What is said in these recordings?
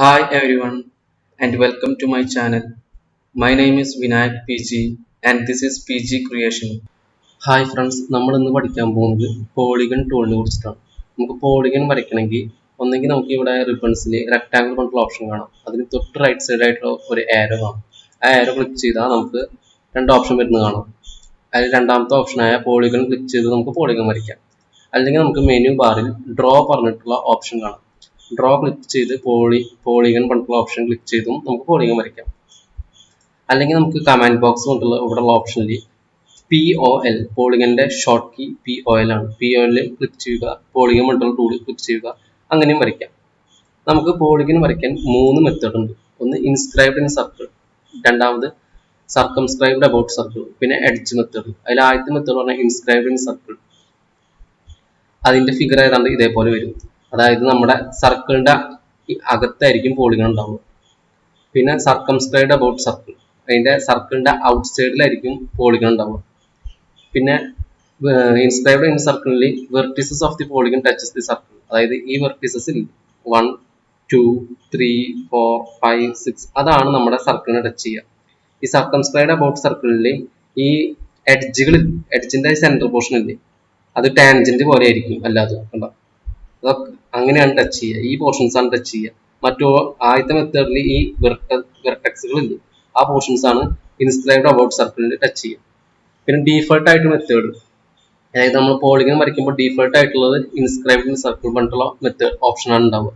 Hi everyone and welcome to my channel. My name is Vinayak PG and this is PG Creation. Hi friends നമ്മൾ ഇന്ന് പഠിക്കാൻ പോകുന്നത് polygon ടൂളിനെ കുറിച്ചിട്ടാണ്. നമുക്ക് polygon വരയ്ക്കണമെങ്കിൽ ഒന്നെങ്കിൽ നമുക്ക് ഇവിടെ റിബൺസിൽ റെക്ടാങ്കിൾ കൊണ്ടുള്ള ഓപ്ഷൻ കാണാം. അതിന് തൊട്ട് റൈറ്റ് സൈഡായിട്ടുള്ള ഒരു ആരോ കാണാം. ആ ആരോ ക്ലിക്ക് ചെയ്താൽ നമുക്ക് രണ്ട് ഓപ്ഷൻ വരുന്നത് കാണാം. അതിൽ രണ്ടാമത്തെ ഓപ്ഷനായ പോളിഗൺ ക്ലിക്ക് ചെയ്ത് നമുക്ക് പോളിഗൺ വരയ്ക്കാം. അല്ലെങ്കിൽ നമുക്ക് മെനു ബാറിൽ ഡ്രോ പറഞ്ഞിട്ടുള്ള ഓപ്ഷൻ കാണാം. ഡ്രോ ക്ലിക്ക് ചെയ്ത് പോളി പോളിഗൺ പറഞ്ഞിട്ടുള്ള ഓപ്ഷൻ ക്ലിക്ക് ചെയ്തും നമുക്ക് പോളിഗൺ വരയ്ക്കാം. അല്ലെങ്കിൽ നമുക്ക് കമാൻഡ് ബോക്സ് കൊണ്ടുള്ള ഇവിടെയുള്ള ഓപ്ഷനിൽ P O L പോളിഗന്റെ short key P O L ആണ്. പി ഒ എൽ ക്ലിക്ക് ചെയ്യുക പോളിഗൺ പറഞ്ഞിട്ടുള്ള ടൂളിൽ ക്ലിക്ക് ചെയ്യുക അങ്ങനെയും വരയ്ക്കാം. നമുക്ക് പോളിഗൺ വരയ്ക്കാൻ മൂന്ന് മെത്തേഡ് ഉണ്ട്. ഒന്ന് ഇൻസ്ക്രൈബ്ഡ് ഇൻ സർക്കിൾ രണ്ടാമത് സർക്കംസ്ക്രൈബ്ഡ് അബൌട്ട് സർക്കിൾ പിന്നെ എഡ്ജ് മെത്തേഡ് അതിൽ ആദ്യത്തെ മെത്തേഡ് പറഞ്ഞാൽ ഇൻസ്ക്രൈബ്ഡ് ഇൻ സർക്കിൾ അതിന്റെ ഫിഗർ ഏതാണ്ട് ഇതേപോലെ വരും. അതായത് നമ്മുടെ സർക്കിളിന്റെ അകത്തായിരിക്കും പോളിഗൺ ഉണ്ടാവുക. പിന്നെ സർക്കംസ്ക്രൈഡ് അബൌട്ട് സർക്കിൾ അതിന്റെ സർക്കിളിന്റെ ഔട്ട് സൈഡിലായിരിക്കും പോളിഗൺ ഉണ്ടാവുക. പിന്നെ ഇൻസ്ക്രൈബ്ഡ് ഇൻ സർക്കിളിൽ vertices of the polygon touches the circle അതായത് ഈ വെർട്ടിസസിൽ one two three four five six അതാണ് നമ്മുടെ സർക്കിളിനെ ടച്ച് ചെയ്യുക. ഈ സർക്കംസ്ക്രൈഡ് അബൌട്ട് സർക്കിളിൽ ഈ എഡ്ജുകൾ എഡ്ജിന്റെ സെന്റർ പോർഷൻ ഇല്ലേ? അത് ടാൻജന്റ് പോലെ ആയിരിക്കും അല്ലാതെ. കണ്ടോ? അതൊക്കെ അങ്ങനെയാണ് ടച്ച് ചെയ്യുക. ഈ പോർഷൻസ് ആണ് ടച്ച് ചെയ്യുക. മറ്റോ ആദ്യത്തെ മെത്തേഡിൽ ഈ വെർട്ടക്സുകൾ ഇല്ലേ? ആ പോർഷൻസ് ആണ് ഇൻസ്ക്രൈബ്ഡ് അബൌട്ട് സർക്കിളിൽ ടച്ച് ചെയ്യുക. പിന്നെ ഡീഫോൾട്ട് ആയിട്ട് മെത്തേഡ് അതായത് നമ്മൾ പോളിഗൺ വരയ്ക്കുമ്പോൾ ഡീഫോൾട്ട് ആയിട്ടുള്ളത് ഇൻസ്ക്രൈബ്ഡ് സർക്കിൾ പറഞ്ഞിട്ടുള്ള മെത്തേഡ് ഓപ്ഷൻ ആണ് ഉണ്ടാവുക.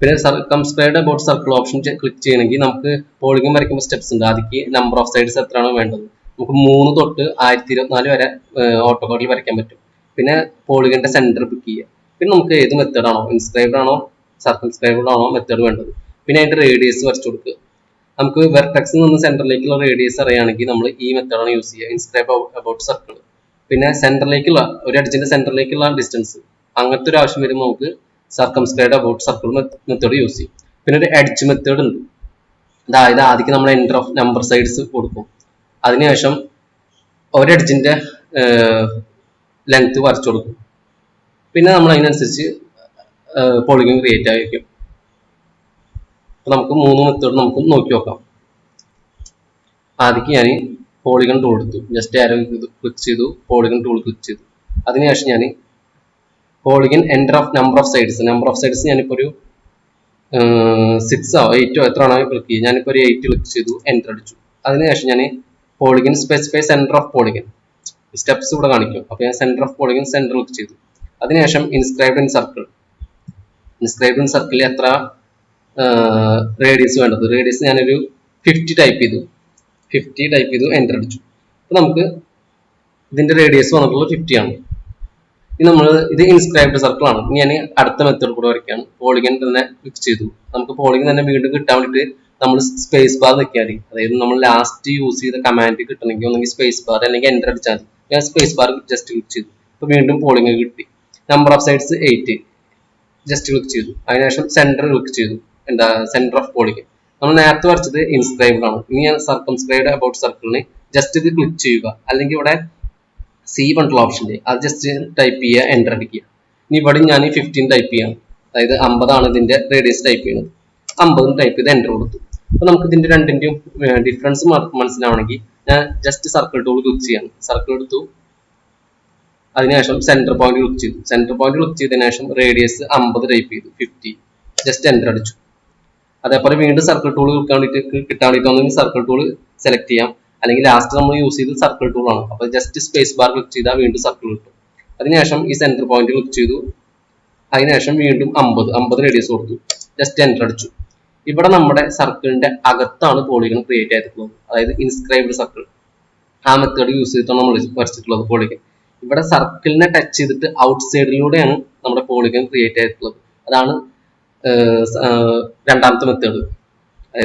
പിന്നെ circumscribed about circle option click ചെയ്യണമെങ്കിൽ നമുക്ക് പോളിഗൺ വരയ്ക്കുമ്പോൾ സ്റ്റെപ്സ് ഉണ്ട്. അതിക്ക് നമ്പർ ഓഫ് സൈഡ്സ് എത്രയാണോ വേണ്ടത്. നമുക്ക് മൂന്ന് തൊട്ട് ആയിരത്തി ഇരുപത്തിനാല് വരെ ഓട്ടോ കോഡിൽ വരയ്ക്കാൻ പറ്റും. പിന്നെ പോളിഗന്റെ സെന്റർ പിക്ക് ചെയ്യുക. പിന്നെ നമുക്ക് ഏത് മെത്തേഡ് ആണോ ഇൻസ്ക്രൈബ്ഡ് ആണോ സർക്കംസ്ക്രൈബ്ഡ് ആണോ മെത്തേഡ് വേണ്ടത്. പിന്നെ അതിന്റെ റേഡിയസ് വരച്ചു കൊടുക്കുക നമുക്ക് വെർട്ടക്സിൽ നിന്ന് സെന്ററിലേക്കുള്ള റേഡിയസ് അറിയുകയാണെങ്കിൽ നമ്മൾ ഈ മെത്തേഡാണ് യൂസ് ചെയ്യുക. ഇൻസ്ക്രൈബ് അബൌട്ട് സർക്കിൾ പിന്നെ സെന്ററിലേക്കുള്ള ഒരു അഡ്ജിന്റെ സെന്ററിലേക്കുള്ള ഡിസ്റ്റൻസ് അങ്ങനത്തെ ഒരു ആവശ്യം വരുമ്പോൾ നമുക്ക് circumscribe about circle method use ചെയ്യും. പിന്നെ ഒരു എഡ്ജ് മെത്തേഡ് ഉണ്ട്. അതായത് ആദ്യം നമ്മൾ എന്റർ ഓഫ് നമ്പർ സൈഡ്സ് കൊടുക്കും. അതിനുശേഷം ഒരു എഡ്ജിന്റെ ലെങ്ത് വരച്ചു കൊടുക്കും. പിന്നെ നമ്മൾ അതിനനുസരിച്ച് പോളിഗൺ ക്രിയേറ്റ് ആയിരിക്കും. നമുക്ക് മൂന്ന് മെത്തേഡ് നമുക്ക് നോക്കി നോക്കാം. ആദ്യം ഞാൻ പോളിഗൺ ടൂൾ എടുത്തു. ജസ്റ്റ് ആരോ ക്ലിക്ക് ചെയ്തു പോളിഗൺ ടൂൾ ക്ലിക്ക് ചെയ്തു. അതിനുശേഷം ഞാൻ polygon enter of number of sides number of sides ഞാനിപ്പോൾ ഒരു സിക്സോ എയ്റ്റോ എത്ര ആണോ ക്ലിക്ക് ചെയ്യും ഞാനിപ്പോൾ ഒരു എയ്റ്റ് ക്ലിക്ക് ചെയ്തു എന്റർ അടിച്ചു. അതിനുശേഷം ഞാൻ polygon specify centre of polygon steps ഇവിടെ കാണിക്കും. അപ്പോൾ ഞാൻ centre of polygon centre click ചെയ്തു. അതിനുശേഷം inscribed in circle inscribed in സർക്കിളിൽ എത്ര റേഡിയസ് വേണ്ടത്? റേഡിയസ് ഞാനൊരു ഫിഫ്റ്റി ടൈപ്പ് ചെയ്തു. ഫിഫ്റ്റി ടൈപ്പ് ചെയ്തു എന്റർ അടിച്ചു. അപ്പോൾ നമുക്ക് ഇതിന്റെ റേഡിയസ് വന്നിട്ടുള്ളത് ഫിഫ്റ്റി ആണ്. ഇനി നമ്മൾ ഇത് ഇൻസ്ക്രൈബ്ഡ് സർക്കിൾ ആണ്. ഞാൻ അടുത്ത മെത്തേഡ് കൂടെ വരയ്ക്കാണ് പോളിഗൻ തന്നെ ഫിക്സ് ചെയ്തു. നമുക്ക് പോളിഗൻ തന്നെ വീണ്ടും കിട്ടാൻ വേണ്ടിയിട്ട് നമ്മൾ സ്പേസ് ബാർ നിൽക്കിയാൽ മതി. അതായത് നമ്മൾ ലാസ്റ്റ് യൂസ് ചെയ്ത കമാൻഡ് കിട്ടണമെങ്കിൽ ഒന്നെങ്കിൽ സ്പേസ് ബാർ അല്ലെങ്കിൽ എന്റർ അടിച്ചാൽ മതി. ഞാൻ സ്പേസ് ബാർ ജസ്റ്റ് ക്ലിക്ക് ചെയ്തു. അപ്പോൾ വീണ്ടും പോളിങ് കിട്ടി. Number of sides eight just click ചെയ്തു. അതിനുശേഷം സെന്റർ ക്ലിക്ക് ചെയ്തു. എന്താ സെന്റർ ഓഫ് പോളിക്ക് നമ്മൾ നേരത്തെ വരച്ചത് ഇൻസ്ക്രൈബ്ഡ് ആണ്. ഇനി ഞാൻ സർക്കംസ്ക്രൈബ്ഡ് അബൌട്ട് സർക്കിളിന് ജസ്റ്റ് ഇത് ക്ലിക്ക് ചെയ്യുക. അല്ലെങ്കിൽ ഇവിടെ സി പറഞ്ഞിട്ടുള്ള ഓപ്ഷൻ അത് ജസ്റ്റ് ടൈപ്പ് ചെയ്യുക എന്റർ അടിക്കുക. ഇനി ഇവിടെ ഞാൻ ഫിഫ്റ്റീൻ ടൈപ്പ് ചെയ്യാം. അതായത് അമ്പതാണ് ഇതിന്റെ റേഡിയസ് ടൈപ്പ് ചെയ്യുന്നത്. അമ്പതും ടൈപ്പ് ചെയ്ത് എന്റർ കൊടുത്തു. അപ്പോൾ നമുക്ക് ഇതിന്റെ രണ്ടിന്റെയും ഡിഫറൻസ് മനസ്സിലാവണമെങ്കിൽ ഞാൻ ജസ്റ്റ് സർക്കിൾ ടൂൾ ക്ലിക്ക് ചെയ്യാം സർക്കിൾ എടുത്തു. അതിനുശേഷം സെന്റർ പോയിന്റ് ക്ലിക്ക് ചെയ്തു സെന്റർ പോയിന്റ് ക്ലിക്ക് ചെയ്തതിനു ശേഷം റേഡിയസ് അമ്പത് ടൈപ്പ് ചെയ്തു ഫിഫ്റ്റി ജസ്റ്റ് എന്റർ അടിച്ചു. അതേപോലെ വീണ്ടും സർക്കിൾ ടൂൾ കിട്ടാൻ വേണ്ടിയിട്ട് കിട്ടാൻ വേണ്ടിയിട്ട് സർക്കിൾ ടൂൾ സെലക്ട് ചെയ്യാം. അല്ലെങ്കിൽ ലാസ്റ്റ് നമ്മൾ യൂസ് ചെയ്ത് സർക്കിൾ ടൂൾ ആണ്. അപ്പോൾ ജസ്റ്റ് സ്പേസ് ബാർ ക്ലിക്ക് ചെയ്താൽ വീണ്ടും സർക്കിൾ കിട്ടും. അതിനുശേഷം ഈ സെന്റർ പോയിന്റ് ക്ലിക്ക് ചെയ്തു. അതിനുശേഷം വീണ്ടും അമ്പത് അമ്പത് റേഡിയസ് കൊടുത്തു. ജസ്റ്റ് എന്റർ അടിച്ചു. ഇവിടെ നമ്മുടെ സർക്കിളിന്റെ അകത്താണ് പോളിഗൺ ക്രിയേറ്റ് ചെയ്തിട്ടുള്ളത് അതായത് ഇൻസ്ക്രൈബ്ഡ് സർക്കിൾ ആ മെത്തേഡ് യൂസ് ചെയ്തിട്ടാണ് നമ്മൾ വരച്ചിട്ടുള്ളത് പോളിഗൺ ഇവിടെ സർക്കിളിനെ ടച്ച് ചെയ്തിട്ട് ഔട്ട് സൈഡിലൂടെയാണ് നമ്മുടെ പോളിഗൺ ക്രിയേറ്റ് ആയിട്ടുള്ളത്. അതാണ് രണ്ടാമത്തെ മെത്തേഡ്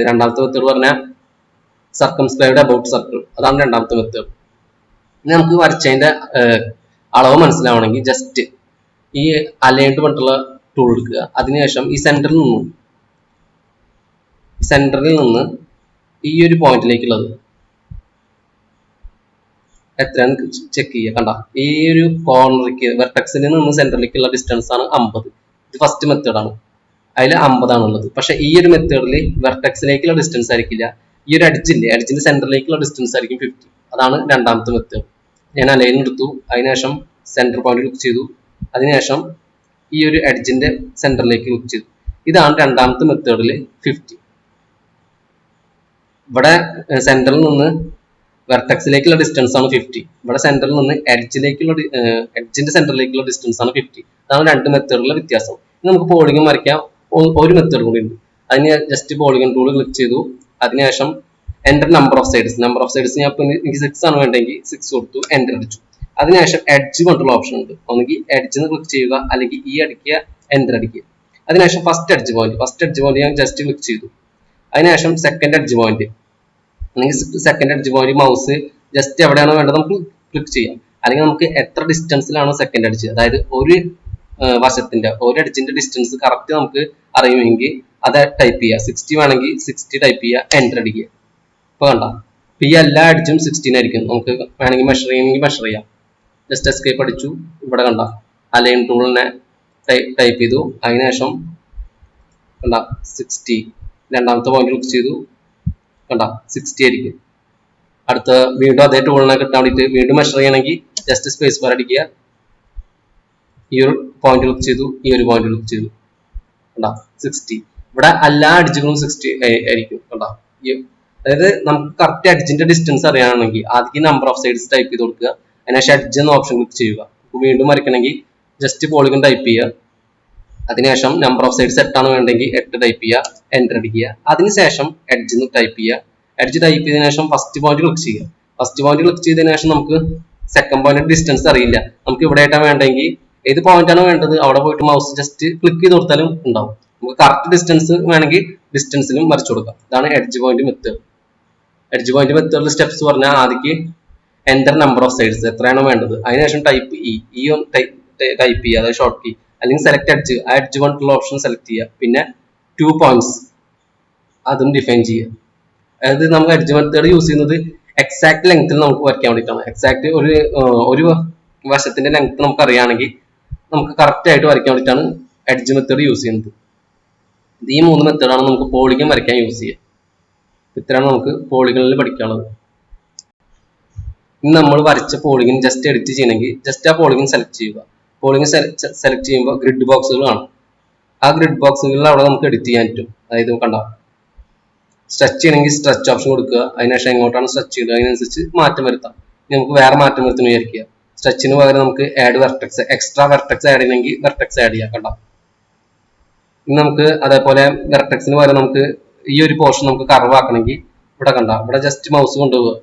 രണ്ടാമത്തെ മെത്തേഡ് പറഞ്ഞാൽ സർക്കംസ്ക്രൈബ്ഡ് അബൌട്ട് സർക്കിൾ അതാണ് രണ്ടാമത്തെ മെത്തേഡ് ഇനി നമുക്ക് വരച്ചതിന്റെ അളവ് മനസ്സിലാവണമെങ്കിൽ ജസ്റ്റ് ഈ അലൈൻഡ് പറഞ്ഞിട്ടുള്ള ടൂൾ എടുക്കുക. അതിനുശേഷം ഈ സെന്ററിൽ നിന്നും സെന്ററിൽ നിന്ന് ഈ ഒരു പോയിന്റിലേക്കുള്ളത് എത്രയാന്ന് ചെക്ക് ചെയ്യുക. കണ്ട? ഈ ഒരു കോർണറിക്ക് വെർട്ടക്സിൽ നിന്ന് സെന്ററിലേക്കുള്ള ഡിസ്റ്റൻസ് ആണ് അമ്പത്. ഇത് ഫസ്റ്റ് മെത്തേഡാണ് അതിൽ അമ്പതാണുള്ളത്. പക്ഷെ ഈ ഒരു മെത്തേഡിൽ വെർട്ടക്സിലേക്കുള്ള ഡിസ്റ്റൻസ് ആയിരിക്കില്ല. ഈ ഒരു അഡ്ജില്ലേ അഡ്ജിന്റെ സെന്ററിലേക്കുള്ള ഡിസ്റ്റൻസ് ആയിരിക്കും ഫിഫ്റ്റി അതാണ് രണ്ടാമത്തെ മെത്തേഡ് ഞാൻ അലൈൻ എടുത്തു. അതിനുശേഷം സെന്റർ പോയിന്റ് ലുക്ക് ചെയ്തു. അതിനുശേഷം ഈ ഒരു എഡ്ജിന്റെ സെന്ററിലേക്ക് ലുക്ക് ചെയ്തു. ഇതാണ് രണ്ടാമത്തെ മെത്തേഡിൽ ഫിഫ്റ്റി ഇവിടെ സെന്ററിൽ നിന്ന് വെർട്ടെക്സിലേക്കുള്ള ഡിസ്റ്റൻസ് ആണ് ഫിഫ്റ്റി ഇവിടെ സെന്ററിൽ നിന്ന് എഡ്ജിലേക്കുള്ള എഡ്ജിന്റെ സെന്ററിലേക്കുള്ള ഡിസ്റ്റൻസ് ആണ് ഫിഫ്റ്റി അതാണ് രണ്ട് മെത്തേഡിലുള്ള വ്യത്യാസം. ഇനി നമുക്ക് പോളിഗൺ വരയ്ക്കാം. ഒരു മെത്തേഡ് കൂടി ഉണ്ട്. അതിന് ജസ്റ്റ് പോളിഗൺ ടൂൾ ക്ലിക്ക് ചെയ്തു. അതിനുശേഷം enter number of sides number of sides ഞാൻ എനിക്ക് സിക്സ് ആണ് വേണ്ടെങ്കിൽ സിക്സ് കൊടുത്തു എന്റർ അടിച്ചു. അതിനുശേഷം എഡ്ജ് കൊണ്ടുള്ള ഓപ്ഷൻ ഉണ്ട്. ഒന്നുകിൽ എഡ്ജിന്ന് ക്ലിക്ക് ചെയ്യുക അല്ലെങ്കിൽ ഈ അടിക്കുക എന്റർ അടിക്കുക. അതിനുശേഷം first edge point first edge point ഞാൻ ജസ്റ്റ് ക്ലിക്ക് ചെയ്തു. അതിനുശേഷം സെക്കൻഡ് എഡ്ജ് പോയിന്റ് അല്ലെങ്കിൽ second edge point mouse just എവിടെയാണോ വേണ്ടത് നമുക്ക് ക്ലിക്ക് ചെയ്യാം. അല്ലെങ്കിൽ നമുക്ക് എത്ര ഡിസ്റ്റൻസിലാണോ സെക്കൻഡ് എഡ്ജ് അതായത് ഒരു വശത്തിന്റെ ഒരു അടിച്ചിന്റെ ഡിസ്റ്റൻസ് കറക്റ്റ് നമുക്ക് അറിയുമെങ്കിൽ അത് ടൈപ്പ് ചെയ്യുക. സിക്സ്റ്റി വേണമെങ്കിൽ സിക്സ്റ്റി ടൈപ്പ് ചെയ്യുക എന്റർ അടിക്കുക. ഇപ്പൊ കണ്ട? ഇപ്പൊ ഈ എല്ലാ അടിച്ചും സിക്സ്റ്റീൻ ആയിരിക്കും നമുക്ക് വേണമെങ്കിൽ മെഷർ ചെയ്യണമെങ്കിൽ മെഷർ ചെയ്യാം. ജസ്റ്റ് എസ്കേപ്പ് അടിച്ചു. ഇവിടെ കണ്ട? അലൈൻ ടൂളിനെ ടൈപ്പ് ചെയ്തു. അതിനുശേഷം കണ്ട? സിക്സ്റ്റി രണ്ടാമത്തെ പോയിന്റ് ക്ലിക്ക് ചെയ്തു. കണ്ട? സിക്സ്റ്റി ആയിരിക്കും. അടുത്ത വീണ്ടും അതേ ടൂളിനെ കിട്ടാൻ വേണ്ടിയിട്ട് വീണ്ടും മെഷർ ചെയ്യണമെങ്കിൽ ജസ്റ്റ് സ്പേസ് ബാർ അടിക്കുക. ഈ ഒരു പോയിന്റ് ലുക്ക് ചെയ്തു ഈ ഒരു പോയിന്റ് ലുക്ക് ചെയ്തു. കണ്ടോ? സിക്സ്റ്റി ഇവിടെ എല്ലാ അടിച്ചുകളും സിക്സ്റ്റി ആയിരിക്കും. കണ്ടോ? അതായത് നമുക്ക് കറക്റ്റ് അഡ്ജിന്റെ ഡിസ്റ്റൻസ് അറിയണമെങ്കിൽ ആദ്യം നമ്പർ ഓഫ് സൈഡ്സ് ടൈപ്പ് ചെയ്ത് കൊടുക്കുക. അതിനുശേഷം അഡ്ജ് എന്ന ഓപ്ഷൻ ക്ലിക്ക് ചെയ്യുക. വീണ്ടും വരയ്ക്കണമെങ്കിൽ ജസ്റ്റ് പോളിഗൺ ടൈപ്പ് ചെയ്യുക. അതിനുശേഷം നമ്പർ ഓഫ് സൈഡ്സ് എട്ടാണ് വേണ്ടെങ്കിൽ എട്ട് ടൈപ്പ് ചെയ്യുക എന്റർ അടിക്കുക. അതിനുശേഷം എഡ്ജ് എന്ന് ടൈപ്പ് ചെയ്യുക. എഡ്ജ് ടൈപ്പ് ചെയ്തതിനു ശേഷം ഫസ്റ്റ് പോയിന്റ് ക്ലിക്ക് ചെയ്യുക. ഫസ്റ്റ് പോയിന്റ് ക്ലിക്ക് ചെയ്തതിനു ശേഷം നമുക്ക് സെക്കൻഡ് പോയിന്റ് ഡിസ്റ്റൻസ് അറിയില്ല. നമുക്ക് ഇവിടെ ആയിട്ടാണ് വേണ്ടെങ്കിൽ ഏത് പോയിന്റ് ആണ് വേണ്ടത്? അവിടെ പോയിട്ട് മൗസ് ജസ്റ്റ് ക്ലിക്ക് ചെയ്ത് കൊടുത്താലും ഉണ്ടാവും. നമുക്ക് കറക്റ്റ് ഡിസ്റ്റൻസ് വേണമെങ്കിൽ ഡിസ്റ്റൻസിലും വരച്ചു കൊടുക്കാം. ഇതാണ് edge point method edge point മെത്തേഡിൽ സ്റ്റെപ്സ് പറഞ്ഞാൽ ആദ്യക്ക് എന്റർ നമ്പർ ഓഫ് സൈഡ്സ് എത്രയാണോ വേണ്ടത്? അതിനുശേഷം ടൈപ്പ് ഇ ഇ ഈ ടൈപ്പ് ചെയ്യുക അതായത് ഷോർട്ട് കീ അല്ലെങ്കിൽ സെലക്ട് അഡ്ജ് ആ എഡ്ജ് കൊണ്ടുള്ള ഓപ്ഷൻ സെലക്ട് ചെയ്യുക. പിന്നെ ടു പോയിന്റ്സ് അതും ഡിഫൈൻ ചെയ്യുക. അതായത് നമുക്ക് അഡ്ജ് മെത്തേഡ് യൂസ് ചെയ്യുന്നത് എക്സാക്ട് ലെങ്ത്തിൽ നമുക്ക് വരയ്ക്കാൻ വേണ്ടിയിട്ടാണ്. എക്സാക്ട് ഒരു ഒരു വശത്തിന്റെ ലെങ്ത് നമുക്ക് അറിയുകയാണെങ്കിൽ നമുക്ക് കറക്റ്റ് ആയിട്ട് വരയ്ക്കാൻ വേണ്ടിയിട്ടാണ് അഡ്ജ് മെത്തേഡ് യൂസ് ചെയ്യുന്നത്. ഈ മൂന്ന് മെത്തേഡാണ് നമുക്ക് പോളിഗൺ വരയ്ക്കാൻ യൂസ് ചെയ്യുക. ഇത്രയാണ് നമുക്ക് പോളിഗണിൽ പഠിക്കാനുള്ളത്. ഇനി നമ്മൾ വരച്ച പോളിഗൺ ജസ്റ്റ് എഡിറ്റ് ചെയ്യണമെങ്കിൽ ജസ്റ്റ് ആ പോളിഗൺ സെലക്ട് ചെയ്യുക. പോളിഗൺ സെലക്ട് ചെയ്യുമ്പോൾ ഗ്രിഡ് ബോക്സുകൾ കാണും. ആ ഗ്രിഡ് ബോക്സുകളിൽ അവിടെ നമുക്ക് എഡിറ്റ് ചെയ്യാൻ പറ്റും. അതായത് കണ്ടോ? സ്ട്രെച്ച് ചെയ്യണമെങ്കിൽ സ്ട്രെച്ച് ഓപ്ഷൻ കൊടുക്കുക. അതിനുശേഷം എങ്ങോട്ടാണ് സ്ട്രെച്ച് ചെയ്യുക അതിനനുസരിച്ച് മാറ്റം വരുത്താം. നമുക്ക് വേറെ മാറ്റം വരുത്തുന്ന വിചാരിക്കുക. സ്ട്രെച്ചിന് പകരം നമുക്ക് add vertex extra vertex add ചെയ്യണമെങ്കിൽ വെർട്ടക്സ് ആഡ് ചെയ്യാം കണ്ടോ? ഇനി നമുക്ക് അതേപോലെ വെർട്ടക്സിന് പകരം നമുക്ക് ഈ ഒരു പോർഷൻ നമുക്ക് കർവ് ആക്കണമെങ്കിൽ ഇവിടെ കണ്ടോ? ഇവിടെ ജസ്റ്റ് മൗസ് കൊണ്ടുപോകുക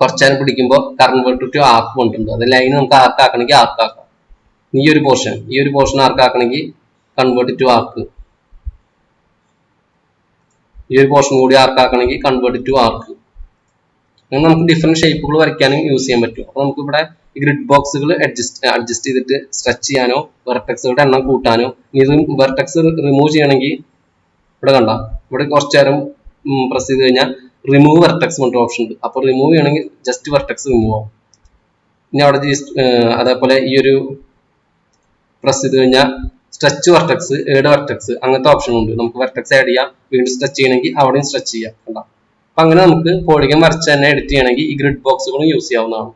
കുറച്ചേരം പിടിക്കുമ്പോൾ കൺവേർട്ട് ടു ആർക്ക് കൊണ്ടുണ്ട് അത് ലൈൻ നമുക്ക് ആർക്ക് ആക്കണമെങ്കിൽ ആക്കാം. ഈ ഒരു പോർഷൻ ഈ ഒരു പോർഷൻ ആർക്കാക്കണമെങ്കിൽ കൺവേർട്ട് ടു ആർക്ക് ഈ ഒരു പോർഷൻ കൂടി ആർക്കാക്കണമെങ്കിൽ കൺവേർട്ട് ടു ആർക്ക് അങ്ങനെ നമുക്ക് ഡിഫറെന്റ് ഷേപ്പുകൾ വരയ്ക്കാനും യൂസ് ചെയ്യാൻ പറ്റും. അപ്പോൾ നമുക്ക് ഇവിടെ ഗ്രിഡ് ബോക്സുകൾ അഡ്ജസ്റ്റ് അഡ്ജസ്റ്റ് ചെയ്തിട്ട് സ്ട്രെച്ച് ചെയ്യാനോ വെർട്ടക്സുകളുടെ എണ്ണം കൂട്ടാനോ ഇത് വെർട്ടക്സ് റിമൂവ് ചെയ്യണമെങ്കിൽ ഇവിടെ കണ്ട ഇവിടെ കുറച്ച് നേരം പ്രസ് ചെയ്ത് കഴിഞ്ഞാൽ റിമൂവ് വെർട്ടക്സ് കൊണ്ട് ഓപ്ഷൻ ഉണ്ട്. അപ്പോൾ റിമൂവ് ചെയ്യണമെങ്കിൽ ജസ്റ്റ് വെർട്ടക്സ് റിമൂവ് ആവും. ഇനി അവിടെ അതേപോലെ ഈ ഒരു പ്രസ് ചെയ്ത് കഴിഞ്ഞാൽ സ്ട്രെച്ച് വർട്ടക്സ് ഏഡ് വർട്ടക്സ് അങ്ങനത്തെ ഓപ്ഷൻ ഉണ്ട്. നമുക്ക് വർട്ടക്സ് ആഡ് ചെയ്യാം. വീണ്ടും സ്ട്രെച്ച് ചെയ്യണമെങ്കിൽ അവിടെയും സ്ട്രെച്ച് ചെയ്യാം. അപ്പൊ അങ്ങനെ നമുക്ക് പോളിഗൺ വരച്ച് തന്നെ എഡിറ്റ് ചെയ്യണമെങ്കിൽ ഈ ഗ്രിഡ് ബോക്സുകളും യൂസ് ചെയ്യാവുന്നതാണ്.